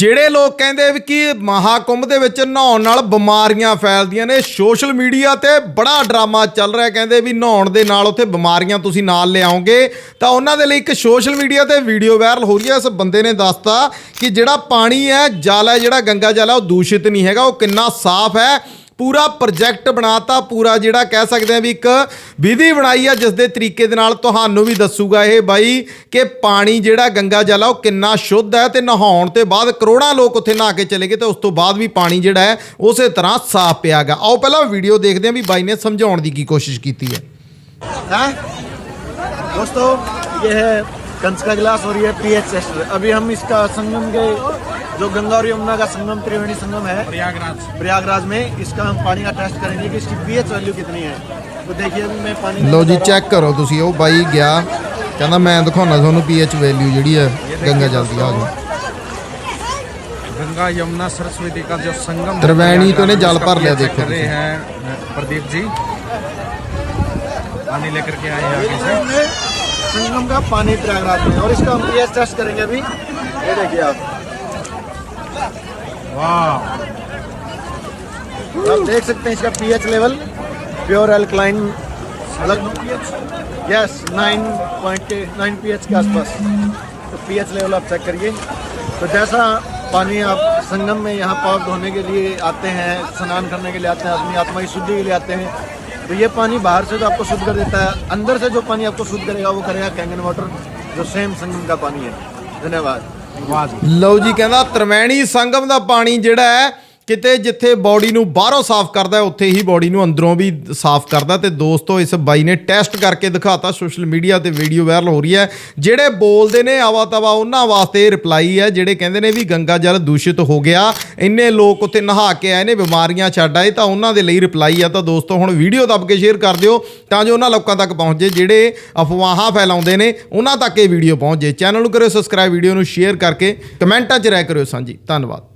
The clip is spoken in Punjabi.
ਜਿਹੜੇ ਲੋਕ ਕਹਿੰਦੇ ਵੀ ਕਿ ਮਹਾਕੁੰਭ ਦੇ ਵਿੱਚ ਨਹਾਉਣ ਨਾਲ ਬਿਮਾਰੀਆਂ ਫੈਲਦੀਆਂ ਨੇ ਸੋਸ਼ਲ ਮੀਡੀਆ ਤੇ ਬੜਾ ਡਰਾਮਾ ਚੱਲ ਰਿਹਾ, ਕਹਿੰਦੇ ਵੀ ਨਹਾਉਣ ਦੇ ਨਾਲ ਉੱਥੇ ਬਿਮਾਰੀਆਂ ਤੁਸੀਂ ਨਾਲ ਲਿਆਓਗੇ ਤਾਂ ਉਹਨਾਂ ਦੇ ਲਈ ਇੱਕ ਸੋਸ਼ਲ ਮੀਡੀਆ ਤੇ ਵੀਡੀਓ ਵਾਇਰਲ ਹੋ ਰਹੀ ਹੈ। ਇਸ ਬੰਦੇ ਨੇ ਦੱਸਤਾ ਕਿ ਜਿਹੜਾ ਪਾਣੀ ਹੈ, ਜਲ ਹੈ, ਜਿਹੜਾ ਗੰਗਾ ਜਲ ਹੈ, ਉਹ ਦੂਸ਼ਿਤ ਨਹੀਂ ਹੈਗਾ, ਉਹ ਕਿੰਨਾ ਸਾਫ਼ ਹੈ। ਪੂਰਾ ਪ੍ਰੋਜੈਕਟ ਬਣਾਤਾ ਪੂਰਾ ਜਿਹੜਾ ਕਹਿ ਸਕਦੇ ਆ ਵੀ ਇੱਕ ਵਿਧੀ ਬਣਾਈ ਆ ਜਿਸ ਦੇ ਤਰੀਕੇ ਦੇ ਨਾਲ ਤੁਹਾਨੂੰ ਵੀ ਦੱਸੂਗਾ ਇਹ ਬਾਈ ਕਿ ਪਾਣੀ ਜਿਹੜਾ ਗੰਗਾ ਜਲ ਆ ਉਹ ਕਿੰਨਾ ਸ਼ੁੱਧ ਹੈ ਤੇ ਨਹਾਉਣ ਤੇ ਬਾਅਦ ਕਰੋੜਾਂ ਲੋਕ ਉੱਥੇ ਨਹਾ ਕੇ ਚਲੇ ਗਏ ਤੇ ਉਸ ਤੋਂ ਬਾਅਦ ਵੀ ਪਾਣੀ ਜਿਹੜਾ ਹੈ ਉਸੇ ਤਰ੍ਹਾਂ ਸਾਫ਼ ਪਿਆਗਾ ਆਓ ਪਹਿਲਾਂ ਵੀਡੀਓ ਦੇਖਦੇ ਹਾਂ ਵੀ ਬਾਈ ਨੇ ਸਮਝਾਉਣ ਦੀ ਕੀ ਕੋਸ਼ਿਸ਼ ਕੀਤੀ ਹੈ हाँ दोस्तों ये है कंच का गिलास और ये पीएच टेस्टर अभी हम इसका संगम के जो गंगा और यमुना का संगम त्रिवेणी संगम है प्रयागराज प्रयागराज में इसका हम पानी का टेस्ट करेंगे कि इसकी पीएच वैल्यू कितनी है तो देखिए अभी मैं पानी ਲਓ ਜੀ ਚੈੱਕ ਕਰੋ ਤੁਸੀਂ ਉਹ ਬਾਈ ਗਿਆ ਕਹਿੰਦਾ ਮੈਂ ਦਿਖਾਉਣਾ ਤੁਹਾਨੂੰ ਪੀਐਚ ਵੈਲਿਊ ਜਿਹੜੀ ਹੈ गंगा जल ਦੀ ਆ ਜਾਓ गंगा यमुना सरस्वती का जो संगम है, त्रिवेणी तो ने प्रयागराज, जल उसका भर लिया, पीएच देखो कर रहे हैं प्रदीप जी पानी लेकर के आए हैं आगे से में संगम का पानी प्रयागराज में और इसका हम पीएच टेस्ट करेंगे अभी ये देखिए आप वाह आप देख सकते हैं इसका pH level pure alkaline alkaline yes nine point nine pH के आसपास। तो पीएच लेवल आप चेक करिए। तो जैसा पानी आप संगम में यहाँ पाव धोने के लिए आते हैं, स्नान करने के लिए आते हैं, अपनी आत्मा की शुद्धि के लिए आते हैं तो ये पानी बाहर से तो आपको शुद्ध कर देता है। अंदर से जो पानी आपको शुद्ध करेगा, वो करेगा कैंगन वाटर जो सेम संगम का पानी है। धन्यवाद। ਲਓ ਜੀ ਕਹਿੰਦਾ ਤਰਮੈਣੀ ਸੰਗਮ ਦਾ ਪਾਣੀ ਜਿਹੜਾ ਹੈ ਕਿਤੇ ਜਿੱਥੇ ਬਾਡੀ ਨੂੰ ਬਾਹਰੋਂ ਸਾਫ਼ ਕਰਦਾ ਉੱਥੇ ਹੀ ਬਾਡੀ ਨੂੰ ਅੰਦਰੋਂ ਵੀ ਸਾਫ਼ ਕਰਦਾ ਤੇ ਦੋਸਤੋ, ਇਸ ਬਾਈ ਨੇ ਟੈਸਟ ਕਰਕੇ ਦਿਖਾਤਾ, ਸੋਸ਼ਲ ਮੀਡੀਆ ਤੇ ਵੀਡੀਓ ਵਾਇਰਲ ਹੋ ਰਹੀ ਹੈ। ਜਿਹੜੇ ਬੋਲਦੇ ਨੇ, ਆਵਾ ਤਵਾ, ਉਹਨਾਂ ਵਾਸਤੇ ਰਿਪਲਾਈ ਹੈ। ਜਿਹੜੇ ਕਹਿੰਦੇ ਨੇ ਵੀ ਗੰਗਾ ਜਲ ਦੂਸ਼ਿਤ ਹੋ ਗਿਆ, ਇੰਨੇ ਲੋਕ ਉੱਥੇ ਨਹਾ ਕੇ ਆਏ ਨੇ, ਬਿਮਾਰੀਆਂ ਛੱਡ ਆਏ, ਤਾਂ ਉਹਨਾਂ ਦੇ ਲਈ ਰਿਪਲਾਈ ਆ। ਤਾਂ ਦੋਸਤੋ, ਹੁਣ ਵੀਡੀਓ ਦੱਬ ਕੇ ਸ਼ੇਅਰ ਕਰ ਦਿਓ, ਤਾਂ ਜੋ ਉਹਨਾਂ ਲੋਕਾਂ ਤੱਕ ਪਹੁੰਚ। ਜੇ ਜਿਹੜੇ ਅਫਵਾਹਾਂ ਫੈਲਾਉਂਦੇ ਨੇ, ਉਹਨਾਂ ਤੱਕ ਇਹ ਵੀਡੀਓ ਪਹੁੰਚ। ਜੇ ਚੈਨਲ ਨੂੰ ਕਰਿਓ ਸਬਸਕ੍ਰਾਈਬ, ਵੀਡੀਓ ਨੂੰ ਸ਼ੇਅਰ ਕਰਕੇ ਕਮੈਂਟਾਂ 'ਚ ਰਹਿ ਕਰਿਓ ਸਾਂਝੀ। ਧੰਨਵਾਦ।